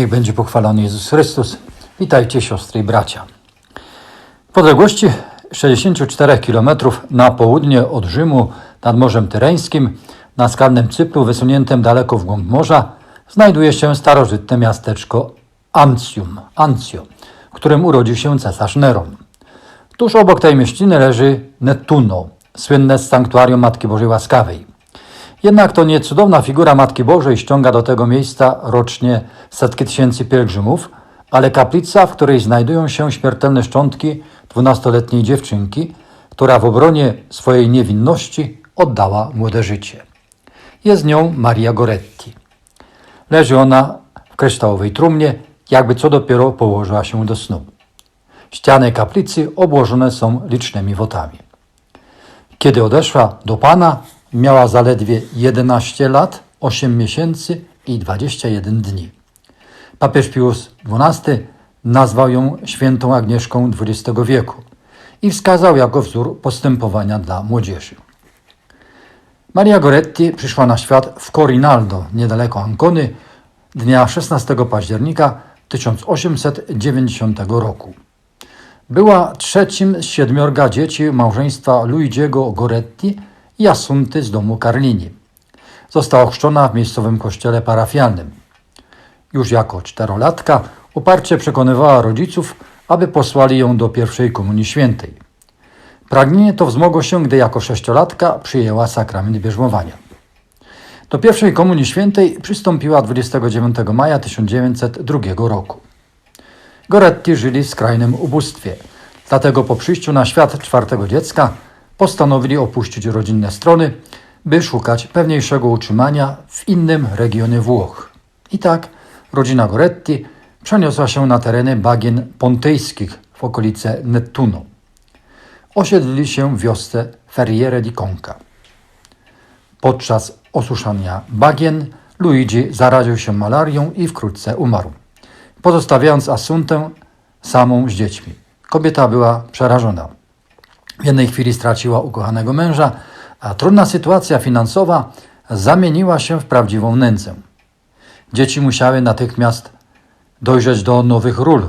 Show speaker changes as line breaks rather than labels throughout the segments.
Niech będzie pochwalony Jezus Chrystus. Witajcie siostry i bracia. W odległości 64 km na południe od Rzymu nad Morzem Tyreńskim, na skalnym Cypru wysuniętym daleko w głąb morza, znajduje się starożytne miasteczko Ancium, Ancio, w którym urodził się cesarz Neron. Tuż obok tej mieściny leży Nettuno, słynne sanktuarium Matki Bożej Łaskawej. Jednak to nie cudowna figura Matki Bożej ściąga do tego miejsca rocznie setki tysięcy pielgrzymów, ale kaplica, w której znajdują się śmiertelne szczątki dwunastoletniej dziewczynki, która w obronie swojej niewinności oddała młode życie. Jest nią Maria Goretti. Leży ona w kryształowej trumnie, jakby co dopiero położyła się do snu. Ściany kaplicy obłożone są licznymi wotami. Kiedy odeszła do Pana, miała zaledwie 11 lat, 8 miesięcy i 21 dni. Papież Pius XII nazwał ją świętą Agnieszką XX wieku i wskazał jako wzór postępowania dla młodzieży. Maria Goretti przyszła na świat w Corinaldo, niedaleko Ancony, dnia 16 października 1890 roku. Była trzecim z siedmiorga dzieci małżeństwa Luigiego Goretti i z domu Carlini. Została ochrzczona w miejscowym kościele parafialnym. Już jako czterolatka uparcie przekonywała rodziców, aby posłali ją do pierwszej komunii świętej. Pragnienie to wzmogło się, gdy jako sześciolatka przyjęła sakrament bierzmowania. Do pierwszej komunii świętej przystąpiła 29 maja 1902 roku. Goretti żyli w skrajnym ubóstwie, dlatego po przyjściu na świat czwartego dziecka postanowili opuścić rodzinne strony, by szukać pewniejszego utrzymania w innym regionie Włoch. I tak rodzina Goretti przeniosła się na tereny bagien pontejskich w okolice Nettuno. Osiedlili się w wiosce Ferriere di Conca. Podczas osuszania bagien Luigi zaraził się malarią i wkrótce umarł, pozostawiając Asuntę samą z dziećmi. Kobieta była przerażona. W jednej chwili straciła ukochanego męża, a trudna sytuacja finansowa zamieniła się w prawdziwą nędzę. Dzieci musiały natychmiast dojrzeć do nowych ról,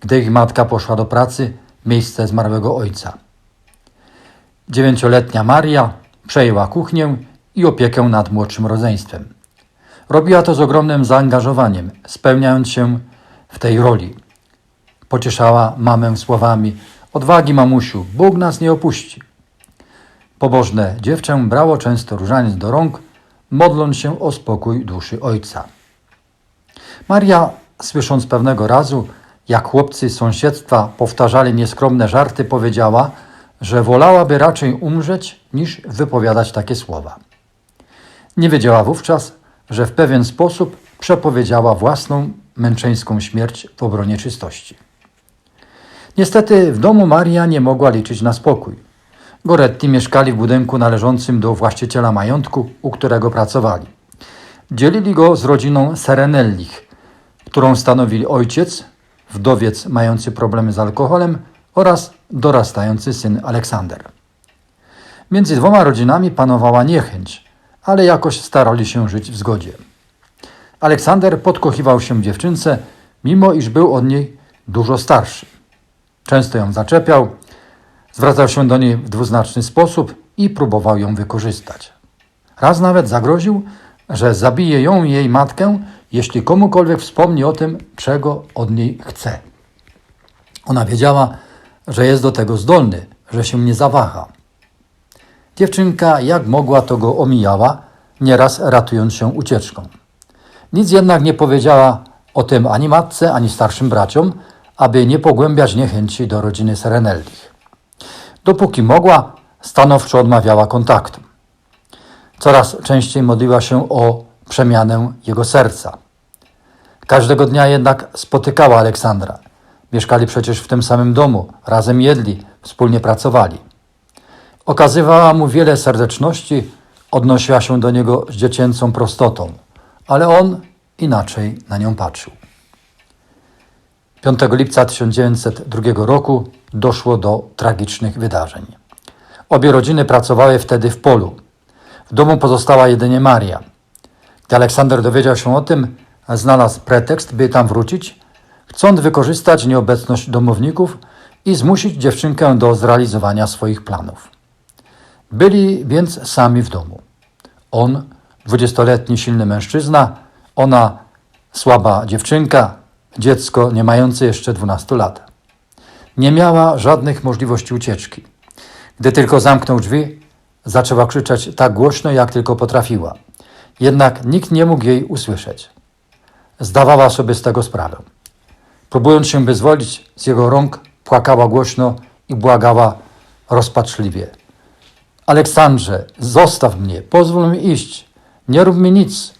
gdy ich matka poszła do pracy w miejsce zmarłego ojca. Dziewięcioletnia Maria przejęła kuchnię i opiekę nad młodszym rodzeństwem. Robiła to z ogromnym zaangażowaniem, spełniając się w tej roli. Pocieszała mamę słowami: Odwagi, mamusiu, Bóg nas nie opuści. Pobożne dziewczę brało często różaniec do rąk, modląc się o spokój duszy ojca. Maria, słysząc pewnego razu, jak chłopcy z sąsiedztwa powtarzali nieskromne żarty, powiedziała, że wolałaby raczej umrzeć, niż wypowiadać takie słowa. Nie wiedziała wówczas, że w pewien sposób przepowiedziała własną męczeńską śmierć w obronie czystości. Niestety w domu Maria nie mogła liczyć na spokój. Goretti mieszkali w budynku należącym do właściciela majątku, u którego pracowali. Dzielili go z rodziną Serenellich, którą stanowili ojciec, wdowiec mający problemy z alkoholem oraz dorastający syn Aleksander. Między dwoma rodzinami panowała niechęć, ale jakoś starali się żyć w zgodzie. Aleksander podkochiwał się dziewczynce, mimo iż był od niej dużo starszy. Często ją zaczepiał, zwracał się do niej w dwuznaczny sposób i próbował ją wykorzystać. Raz nawet zagroził, że zabije ją i jej matkę, jeśli komukolwiek wspomni o tym, czego od niej chce. Ona wiedziała, że jest do tego zdolny, że się nie zawaha. Dziewczynka, jak mogła, to go omijała, nieraz ratując się ucieczką. Nic jednak nie powiedziała o tym ani matce, ani starszym braciom, aby nie pogłębiać niechęci do rodziny Serenellich. Dopóki mogła, stanowczo odmawiała kontaktu. Coraz częściej modliła się o przemianę jego serca. Każdego dnia jednak spotykała Aleksandra. Mieszkali przecież w tym samym domu, razem jedli, wspólnie pracowali. Okazywała mu wiele serdeczności, odnosiła się do niego z dziecięcą prostotą, ale on inaczej na nią patrzył. 5 lipca 1902 roku doszło do tragicznych wydarzeń. Obie rodziny pracowały wtedy w polu. W domu pozostała jedynie Maria. Gdy Aleksander dowiedział się o tym, znalazł pretekst, by tam wrócić, chcąc wykorzystać nieobecność domowników i zmusić dziewczynkę do zrealizowania swoich planów. Byli więc sami w domu. On, dwudziestoletni silny mężczyzna, ona, słaba dziewczynka, dziecko nie mające jeszcze 12 lat. Nie miała żadnych możliwości ucieczki. Gdy tylko zamknął drzwi, zaczęła krzyczeć tak głośno, jak tylko potrafiła. Jednak nikt nie mógł jej usłyszeć. Zdawała sobie z tego sprawę. Próbując się wyzwolić z jego rąk, płakała głośno i błagała rozpaczliwie. Aleksandrze, zostaw mnie, pozwól mi iść, nie rób mi nic,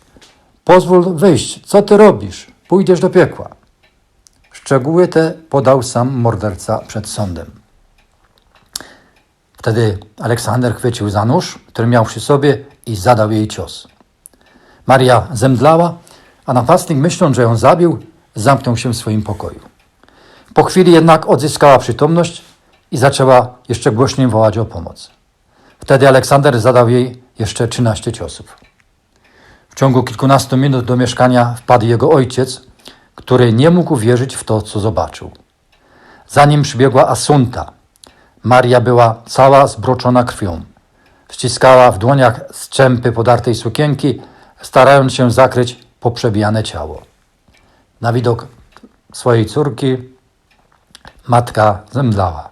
pozwól wyjść, co ty robisz, pójdziesz do piekła. Szczegóły te podał sam morderca przed sądem. Wtedy Aleksander chwycił za nóż, który miał przy sobie i zadał jej cios. Maria zemdlała, a napastnik myśląc, że ją zabił, zamknął się w swoim pokoju. Po chwili jednak odzyskała przytomność i zaczęła jeszcze głośniej wołać o pomoc. Wtedy Aleksander zadał jej jeszcze 13 ciosów. W ciągu kilkunastu minut do mieszkania wpadł jego ojciec, który nie mógł wierzyć w to, co zobaczył. Zanim przybiegła Asunta, Maria była cała zbroczona krwią. Ściskała w dłoniach strzępy podartej sukienki, starając się zakryć poprzebijane ciało. Na widok swojej córki matka zemdlała.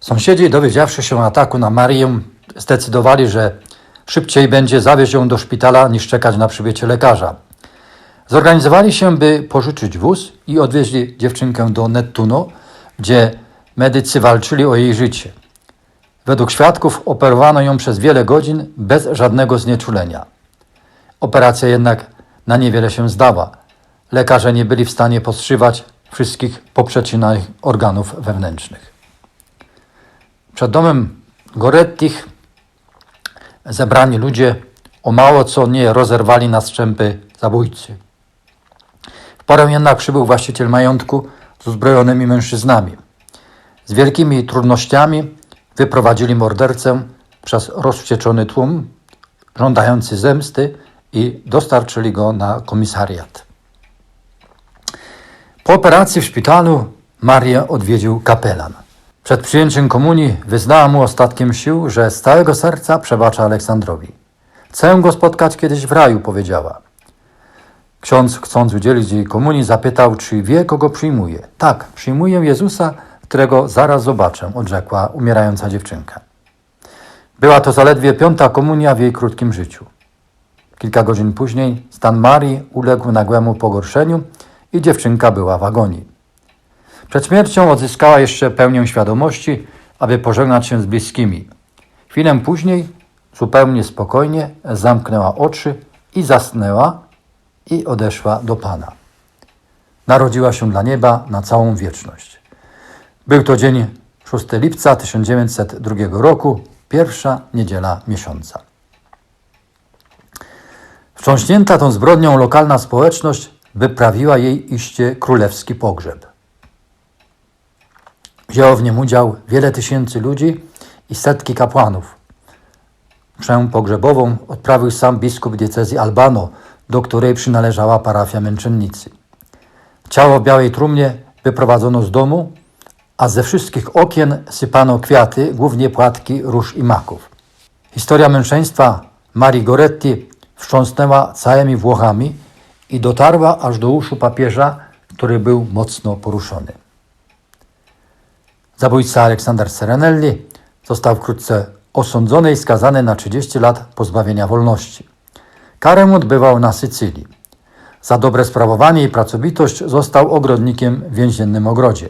Sąsiedzi, dowiedziawszy się o ataku na Marię, zdecydowali, że szybciej będzie zawieźć ją do szpitala niż czekać na przybycie lekarza. Zorganizowali się, by pożyczyć wóz i odwieźli dziewczynkę do Nettuno, gdzie medycy walczyli o jej życie. Według świadków operowano ją przez wiele godzin bez żadnego znieczulenia. Operacja jednak na niewiele się zdała. Lekarze nie byli w stanie postrzywać wszystkich poprzecinanych organów wewnętrznych. Przed domem Gorettich zebrani ludzie o mało co nie rozerwali na strzępy zabójcy. W porę jednak przybył właściciel majątku z uzbrojonymi mężczyznami. Z wielkimi trudnościami wyprowadzili mordercę przez rozwścieczony tłum, żądający zemsty i dostarczyli go na komisariat. Po operacji w szpitalu Marię odwiedził kapelan. Przed przyjęciem komunii wyznała mu ostatkiem sił, że z całego serca przebacza Aleksandrowi. Chcę go spotkać kiedyś w raju, powiedziała. Ksiądz, chcąc udzielić jej komunii, zapytał, czy wie, kogo przyjmuje. Tak, przyjmuję Jezusa, którego zaraz zobaczę, odrzekła umierająca dziewczynka. Była to zaledwie piąta komunia w jej krótkim życiu. Kilka godzin później stan Marii uległ nagłemu pogorszeniu i dziewczynka była w agonii. Przed śmiercią odzyskała jeszcze pełnię świadomości, aby pożegnać się z bliskimi. Chwilę później, zupełnie spokojnie, zamknęła oczy i zasnęła i odeszła do Pana. Narodziła się dla nieba na całą wieczność. Był to dzień 6 lipca 1902 roku, pierwsza niedziela miesiąca. Wstrząśnięta tą zbrodnią lokalna społeczność wyprawiła jej iście królewski pogrzeb. Wzięło w nim udział wiele tysięcy ludzi i setki kapłanów. Mszę pogrzebową odprawił sam biskup diecezji Albano, do której przynależała parafia męczennicy. Ciało w białej trumnie wyprowadzono z domu, a ze wszystkich okien sypano kwiaty, głównie płatki róż i maków. Historia męczeństwa Marii Goretti wstrząsnęła całymi Włochami i dotarła aż do uszu papieża, który był mocno poruszony. Zabójca Aleksander Serenelli został wkrótce osądzony i skazany na 30 lat pozbawienia wolności. Karę odbywał na Sycylii. Za dobre sprawowanie i pracowitość został ogrodnikiem w więziennym ogrodzie.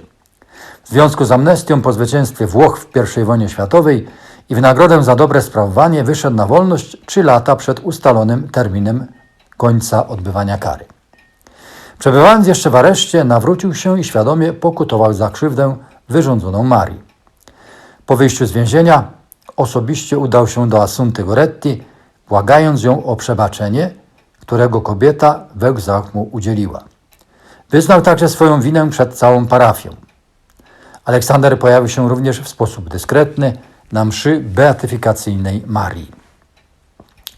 W związku z amnestią po zwycięstwie Włoch w I wojnie światowej i w nagrodę za dobre sprawowanie wyszedł na wolność 3 lata przed ustalonym terminem końca odbywania kary. Przebywając jeszcze w areszcie, nawrócił się i świadomie pokutował za krzywdę wyrządzoną Marii. Po wyjściu z więzienia osobiście udał się do Asunty Goretti, błagając ją o przebaczenie, którego kobieta we łzach mu udzieliła. Wyznał także swoją winę przed całą parafią. Aleksander pojawił się również w sposób dyskretny na mszy beatyfikacyjnej Marii.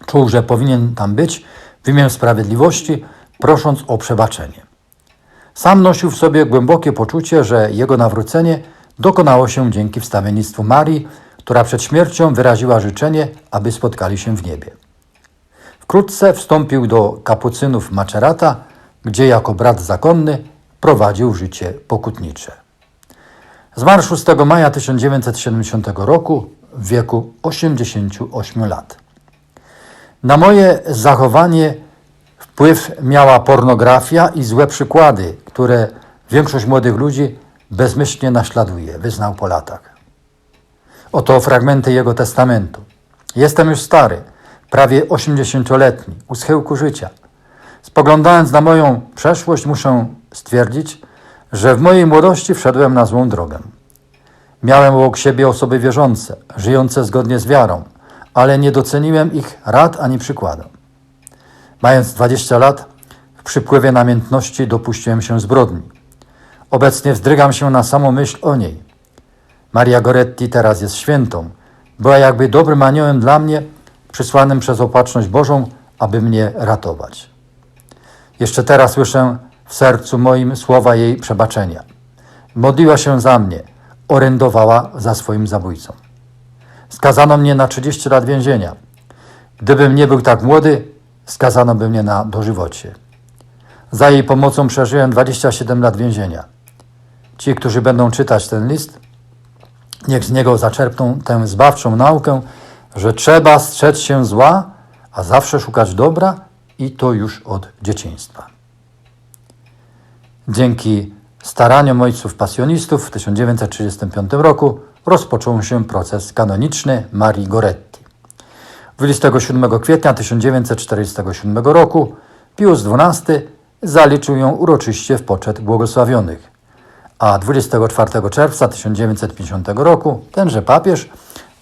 Czuł, że powinien tam być w imię sprawiedliwości, prosząc o przebaczenie. Sam nosił w sobie głębokie poczucie, że jego nawrócenie dokonało się dzięki wstawiennictwu Marii, która przed śmiercią wyraziła życzenie, aby spotkali się w niebie. Wkrótce wstąpił do kapucynów Macerata, gdzie jako brat zakonny prowadził życie pokutnicze. Zmarł 6 maja 1970 roku w wieku 88 lat. Na moje zachowanie wpływ miała pornografia i złe przykłady, które większość młodych ludzi bezmyślnie naśladuje, wyznał po latach. Oto fragmenty jego testamentu. Jestem już stary, prawie 80-letni, u schyłku życia. Spoglądając na moją przeszłość, muszę stwierdzić, że w mojej młodości wszedłem na złą drogę. Miałem obok siebie osoby wierzące, żyjące zgodnie z wiarą, ale nie doceniłem ich rad ani przykładu. Mając 20 lat, w przypływie namiętności dopuściłem się zbrodni. Obecnie wzdrygam się na samą myśl o niej. Maria Goretti teraz jest świętą. Była jakby dobrym aniołem dla mnie, przysłanym przez opatrzność Bożą, aby mnie ratować. Jeszcze teraz słyszę w sercu moim słowa jej przebaczenia. Modliła się za mnie, orędowała za swoim zabójcą. Skazano mnie na 30 lat więzienia. Gdybym nie był tak młody, skazano by mnie na dożywocie. Za jej pomocą przeżyłem 27 lat więzienia. Ci, którzy będą czytać ten list, niech z niego zaczerpną tę zbawczą naukę, że trzeba strzec się zła, a zawsze szukać dobra i to już od dzieciństwa. Dzięki staraniom ojców pasjonistów w 1935 roku rozpoczął się proces kanoniczny Marii Goretti. 27 kwietnia 1947 roku Pius XII zaliczył ją uroczyście w poczet błogosławionych, a 24 czerwca 1950 roku tenże papież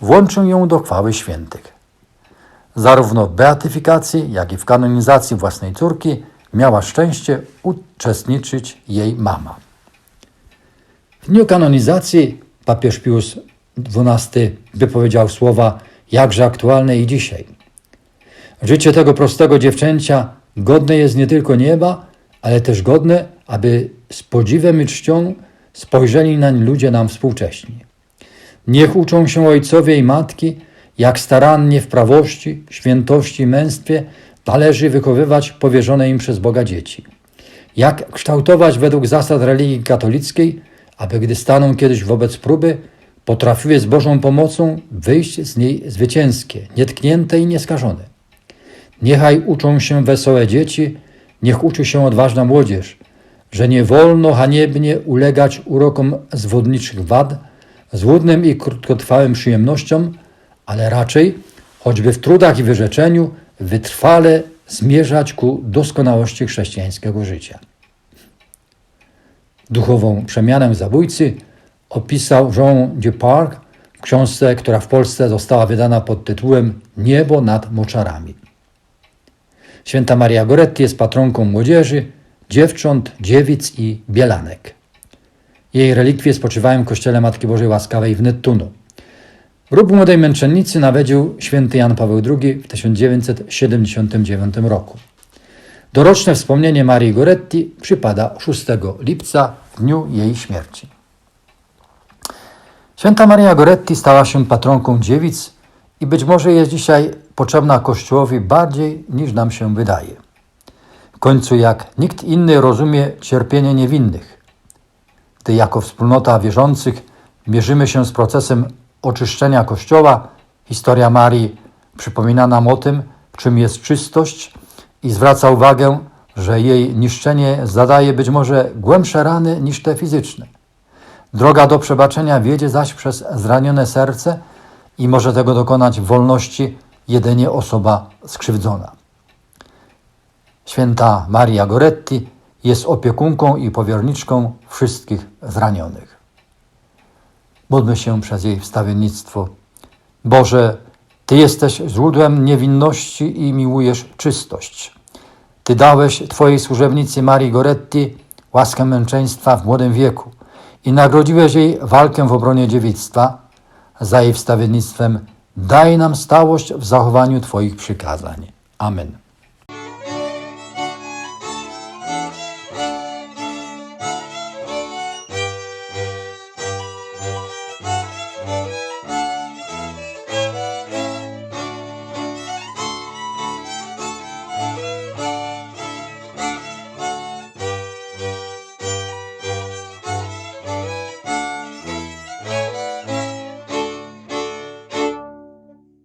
włączył ją do chwały świętych. Zarówno w beatyfikacji, jak i w kanonizacji własnej córki miała szczęście uczestniczyć jej mama. W dniu kanonizacji papież Pius XII wypowiedział słowa jakże aktualne i dzisiaj. Życie tego prostego dziewczęcia godne jest nie tylko nieba, ale też godne, aby z podziwem i czcią spojrzeli nań ludzie nam współcześni. Niech uczą się ojcowie i matki, jak starannie w prawości, świętości i męstwie należy wychowywać powierzone im przez Boga dzieci. Jak kształtować według zasad religii katolickiej, aby gdy staną kiedyś wobec próby, potrafiły z Bożą pomocą wyjść z niej zwycięskie, nietknięte i nieskażone. Niechaj uczą się wesołe dzieci, niech uczy się odważna młodzież, że nie wolno haniebnie ulegać urokom zwodniczych wad, złudnym i krótkotrwałym przyjemnościom, ale raczej, choćby w trudach i wyrzeczeniu, wytrwale zmierzać ku doskonałości chrześcijańskiego życia. Duchową przemianę zabójcy opisał Jean Duparc w książce, która w Polsce została wydana pod tytułem Niebo nad moczarami. Święta Maria Goretti jest patronką młodzieży, dziewcząt, dziewic i bielanek. Jej relikwie spoczywają w kościele Matki Bożej Łaskawej w Nettuno. Grób młodej męczennicy nawiedził święty Jan Paweł II w 1979 roku. Doroczne wspomnienie Marii Goretti przypada 6 lipca, w dniu jej śmierci. Święta Maria Goretti stała się patronką dziewic i być może jest dzisiaj potrzebna Kościołowi bardziej niż nam się wydaje. W końcu jak nikt inny rozumie cierpienie niewinnych. Gdy jako wspólnota wierzących mierzymy się z procesem oczyszczenia Kościoła, historia Marii przypomina nam o tym, czym jest czystość i zwraca uwagę, że jej niszczenie zadaje być może głębsze rany niż te fizyczne. Droga do przebaczenia wiedzie zaś przez zranione serce i może tego dokonać w wolności jedynie osoba skrzywdzona. Święta Maria Goretti jest opiekunką i powierniczką wszystkich zranionych. Módlmy się przez jej wstawiennictwo. Boże, Ty jesteś źródłem niewinności i miłujesz czystość. Ty dałeś Twojej służebnicy Marii Goretti łaskę męczeństwa w młodym wieku i nagrodziłeś jej walkę w obronie dziewictwa. Za jej wstawiennictwem Daj nam stałość w zachowaniu Twoich przykazań. Amen.